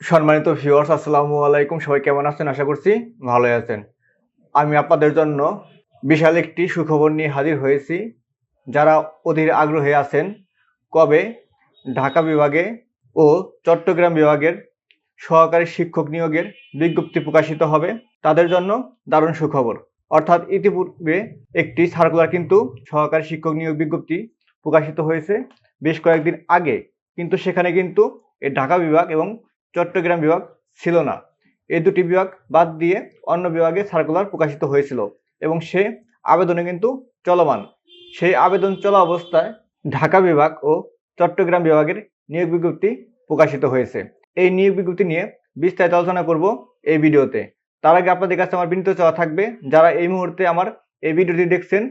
সম্মানিত ভিউয়ার্স আসসালামু আলাইকুম। সবাই কেমন আছেন? আশা করছি ভালোই আছেন। আমি আপনাদের জন্য বিশাল একটি সুখবর নিয়ে হাজির হয়েছি। যারা অধীর আগ্রহে আছেন, কবে ঢাকা বিভাগে ও চট্টগ্রাম বিভাগের সহকারী শিক্ষক নিয়োগের বিজ্ঞপ্তি প্রকাশিত হবে, তাদের জন্য দারুণ সুখবর। অর্থাৎ ইতিপূর্বে একটি সার্কুলার কিন্তু সহকারী শিক্ষক নিয়োগ বিজ্ঞপ্তি প্রকাশিত হয়েছে বেশ কয়েকদিন আগে। কিন্তু সেখানে কিন্তু ঢাকা বিভাগ এবং চট্টগ্রাম বিভাগ ছিল না। এই দুটি বিভাগ বাদ দিয়ে অন্য বিভাগে সার্কুলার প্রকাশিত হয়েছিল এবং সে আবেদনে কিন্তু চলমান। সেই আবেদন চলা অবস্থায় ঢাকা বিভাগ ও চট্টগ্রাম বিভাগের নিয়োগ বিজ্ঞপ্তি প্রকাশিত হয়েছে। এই নিয়োগ বিজ্ঞপ্তি নিয়ে বিস্তারিত আলোচনা করব এই ভিডিওতে। তার আগে আপনাদের কাছে আমার বিনীত চাওয়া থাকবে, যারা এই মুহূর্তে আমার এই ভিডিওটি দেখছেন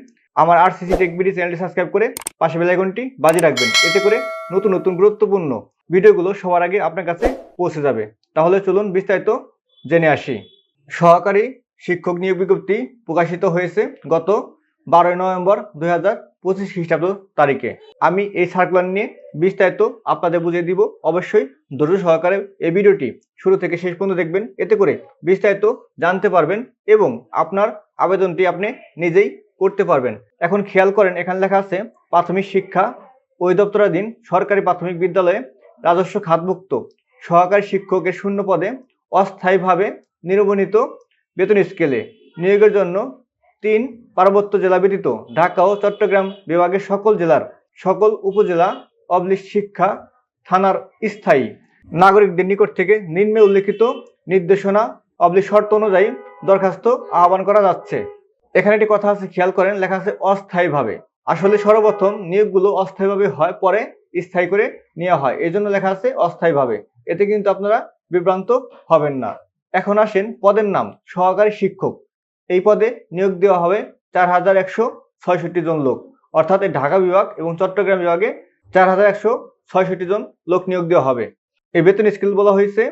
আমার R C C tech B D চ্যানেলটি সাবস্ক্রাইব করে পাশে বেলাইকনটি বাজিয়ে রাখবেন। এতে করে নতুন নতুন, গুরুত্বপূর্ণ ভিডিওগুলো সবার আগে আপনার কাছে পৌঁছে যাবে। তাহলে চলুন বিস্তারিত জেনে আসি। সহকারী শিক্ষক নিয়োগ বিজ্ঞপ্তি প্রকাশিত হয়েছে গত বারোই নভেম্বর দুই হাজার পঁচিশ খ্রিস্টাব্দ তারিখে। আমি এই সার্কুলার নিয়ে বিস্তারিত আপনাদের বুঝিয়ে দিব। অবশ্যই ধৈর্য সহকারে এই ভিডিওটি শুরু থেকে শেষ পর্যন্ত দেখবেন। এতে করে বিস্তারিত জানতে পারবেন এবং আপনার আবেদনটি আপনি নিজেই করতে পারবেন। এখন খেয়াল করেন, এখানে লেখা আছে, প্রাথমিক শিক্ষা, অধিদপ্তরাধীন, সরকারি প্রাথমিক বিদ্যালয়ে রাজস্ব খাতভুক্ত সহকারী শিক্ষকের শূন্য পদে অস্থায়ীভাবে নির্বনিত বেতন স্কেলে নিয়োগের জন্য তিন পার্বত্য জেলা ব্যতীত ঢাকা ও চট্টগ্রাম বিভাগের সকল জেলার, সকল উপজেলা অবলিক শিক্ষা থানার স্থায়ী। নাগরিকদের নিকট থেকে নিম্নে উল্লেখিত নির্দেশনা অবলিক শর্ত অনুযায়ী দরখাস্ত আহ্বান করা যাচ্ছে। এখানে একটি কথা আছে, খেয়াল করেন, লেখা আছে অস্থায়ীভাবে। আসলে সর্বপ্রথম নিয়োগগুলো অস্থায়ীভাবে হয়, পরে স্থায়ী করে নেওয়া হয়। এই জন্য লেখা আছে অস্থায়ীভাবে। এতে কিন্তু আপনারা বিভ্রান্ত হবেন না। এখন আসেন পদের নাম, সহকারী শিক্ষক। এই পদে নিয়োগ দেওয়া হবে চার হাজার একশো ছয়ষট্টি জন লোক। অর্থাৎ ঢাকা বিভাগ এবং চট্টগ্রাম বিভাগে চার হাজার একশো ছয়ষট্টি জন লোক নিয়োগ দেওয়া হবে। এই বেতন স্কেল বলা হয়েছে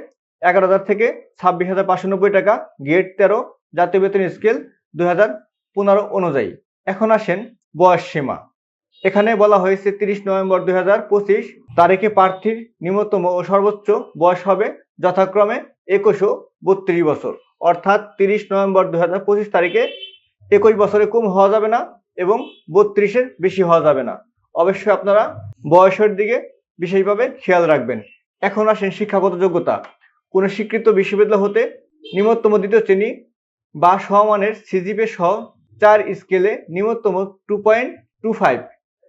এগারো হাজার থেকে ছাব্বিশ হাজার পাঁচশো টাকা। গেট তেরো, জাতীয় বেতন স্কেল দুই হাজার পনেরো অনুযায়ী এখন আসেন বয়স সীমা। এখানে বলা হয়েছে তিরিশ নভেম্বর দুই হাজার পঁচিশ তারিখে প্রার্থীর নিম্নতম ও সর্বোচ্চ বয়স হবে যথাক্রমে একুশ ও বত্রিশ বছর। অর্থাৎ তিরিশ নভেম্বর দুই হাজার পঁচিশ তারিখে একুশ বছরে কম হওয়া যাবে না এবং বত্রিশের বেশি হওয়া যাবে না। অবশ্যই আপনারা বয়সের দিকে বিশেষভাবে খেয়াল রাখবেন। এখন আসেন শিক্ষাগত যোগ্যতা। কোনো স্বীকৃত বিশ্ববিদ্যালয় হতে নিম্নতম দ্বিতীয় শ্রেণি বা সমমানের সিজিপে সহ চার স্কেলে নিম্নতম টু পয়েন্ট টু ফাইভ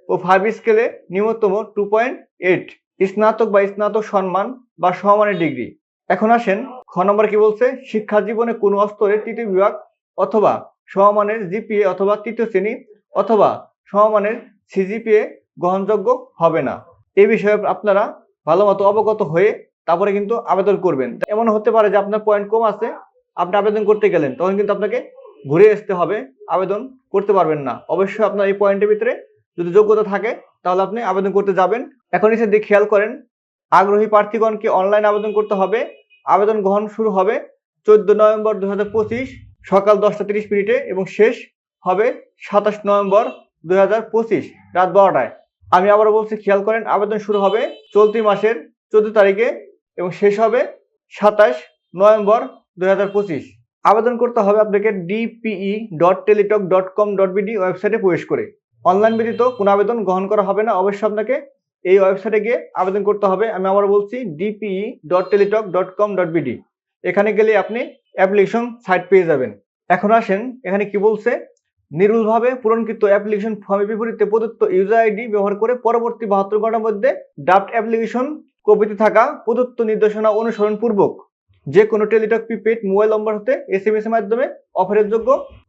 ও ফাইভ স্কেলে নিম্নতম টু পয়েন্ট এইট স্নাতক বা স্নাতক সম্মান বা সমমানের ডিগ্রি। এখন আসেন, খ নম্বর কি বলছে? শিক্ষা জীবনে কোনো স্তরে তৃতীয় বিভাগ অথবা সমমানের জিপিএ অথবা তৃতীয় শ্রেণি অথবা সমমানের সিজিপিএ গ্রহণযোগ্য হবে না। এই বিষয়ে আপনারা ভালো মতো অবগত হয়ে তারপরে কিন্তু আবেদন করবেন। এমন হতে পারে যে আপনার পয়েন্ট কম আছে, আপনি আবেদন করতে গেলেন, তখন কিন্তু আপনাকে ঘুরে আসতে হবে, আবেদন করতে পারবেন না। অবশ্যই আপনার এই পয়েন্টের ভিতরে যদি যোগ্যতা থাকে, তাহলে আপনি আবেদন করতে যাবেন। এখন এসে দিয়ে খেয়াল করেন, আগ্রহী প্রার্থীগণকে অনলাইন আবেদন করতে হবে। আবেদন গ্রহণ শুরু হবে চোদ্দ নভেম্বর দু হাজার পঁচিশ সকাল দশটা তিরিশ মিনিটে এবং শেষ হবে সাতাশ নভেম্বর দু হাজার পঁচিশ রাত বারোটায়। আমি আবার বলছি, খেয়াল করেন, আবেদন শুরু হবে চলতি মাসের চোদ্দ তারিখে এবং শেষ হবে সাতাশ নভেম্বর দু হাজার পঁচিশ। আবেদন করতে হবে আপনাকে D P E dot teletalk dot com dot B D ওয়েবসাইটে প্রবেশ করে। অনলাইন ব্যতীত কোনো আবেদন গ্রহণ করা হবে না। অবশ্যই আপনাকে এই ওয়েবসাইটে গিয়ে আবেদন করতে হবে। আমি আবার বলছি D P E dot teletalk dot com dot B D এখানে গেলে আপনি অ্যাপ্লিকেশন সাইট পেয়ে যাবেন। এখন আসেন, এখানে কি বলছে? নির্ভুলভাবে পূরণকৃত অ্যাপ্লিকেশন ফর্মের বিপরীতে প্রদত্ত ইউজার আইডি ব্যবহার করে পরবর্তী বাহাত্তর ঘণ্টার মধ্যে ড্রাফট অ্যাপ্লিকেশন কপিতে থাকা প্রদত্ত নির্দেশনা অনুসরণ পূর্বক যে কোনো টেলিটক প্রিপেড মোবাইল নম্বর হতে এস এম এর মাধ্যমে অফারের যোগ্য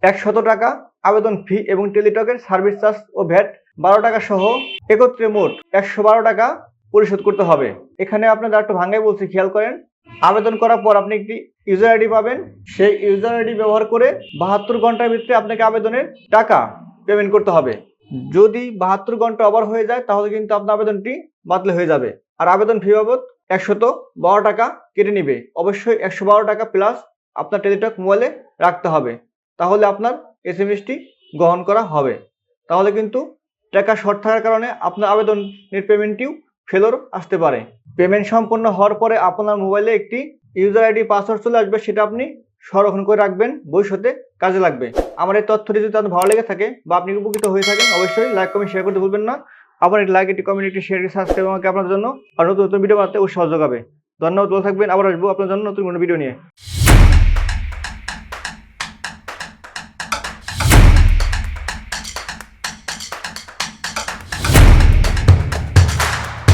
একশত টাকা আবেদন ফি এবং টেলিটকের সার্ভিস চার্জ ও ভ্যাট বারো টাকা সহ একত্রে মোট একশো বারো টাকা পরিশোধ করতে হবে। এখানে আপনাদের একটু ভাঙ্গাই বলছি, খেয়াল করেন। আবেদন করার পর আপনি একটি ইউজার আইডি পাবেন। সেই ইউজার আইডি ব্যবহার করে বাহাত্তর ঘণ্টার ভিতরে আপনাকে আবেদনের টাকা পেমেন্ট করতে হবে। যদি বাহাত্তর ঘণ্টা ওভার হয়ে যায়, তাহলে কিন্তু আপনার আবেদনটি বাতিল হয়ে যাবে। আর আবেদন ফি বাবদ একশত বারো টাকা কেটে নিবে। অবশ্যই একশো বারো টাকা প্লাস আপনার টেলিটক মোবাইলে রাখতে হবে। তাহলে আপনার এস এম এসটি গ্রহণ করা হবে। তাহলে কিন্তু টাকা শর্ট থাকার কারণে আপনার আবেদনের পেমেন্টটিও ফেলোর আসতে পারে। পেমেন্ট সম্পন্ন হওয়ার পরে আপনার মোবাইলে একটি ইউজার আইডি পাসওয়ার্ড চলে আসবে, সেটা আপনি সংরক্ষণ করে রাখবেন। ভবিষ্যতে কাজে লাগবে। আমার এই তথ্যটি যদি আপনার ভালো লেগে থাকে বা আপনি উপকৃত হয়ে থাকেন, অবশ্যই লাইক কমেন্ট শেয়ার করতে ভুলবেন না। একটি লাইক একটি কমেন্ট একটি শেয়ার সাবস্ক্রাইব আমাকে আপনার জন্য। আর নতুন নতুন ভিডিও বানাতে উৎসাহ যোগাবে। ধন্যবাদ, ভালো থাকবেন। আবার আসব আপনার জন্য নতুন কোনো ভিডিও নিয়ে।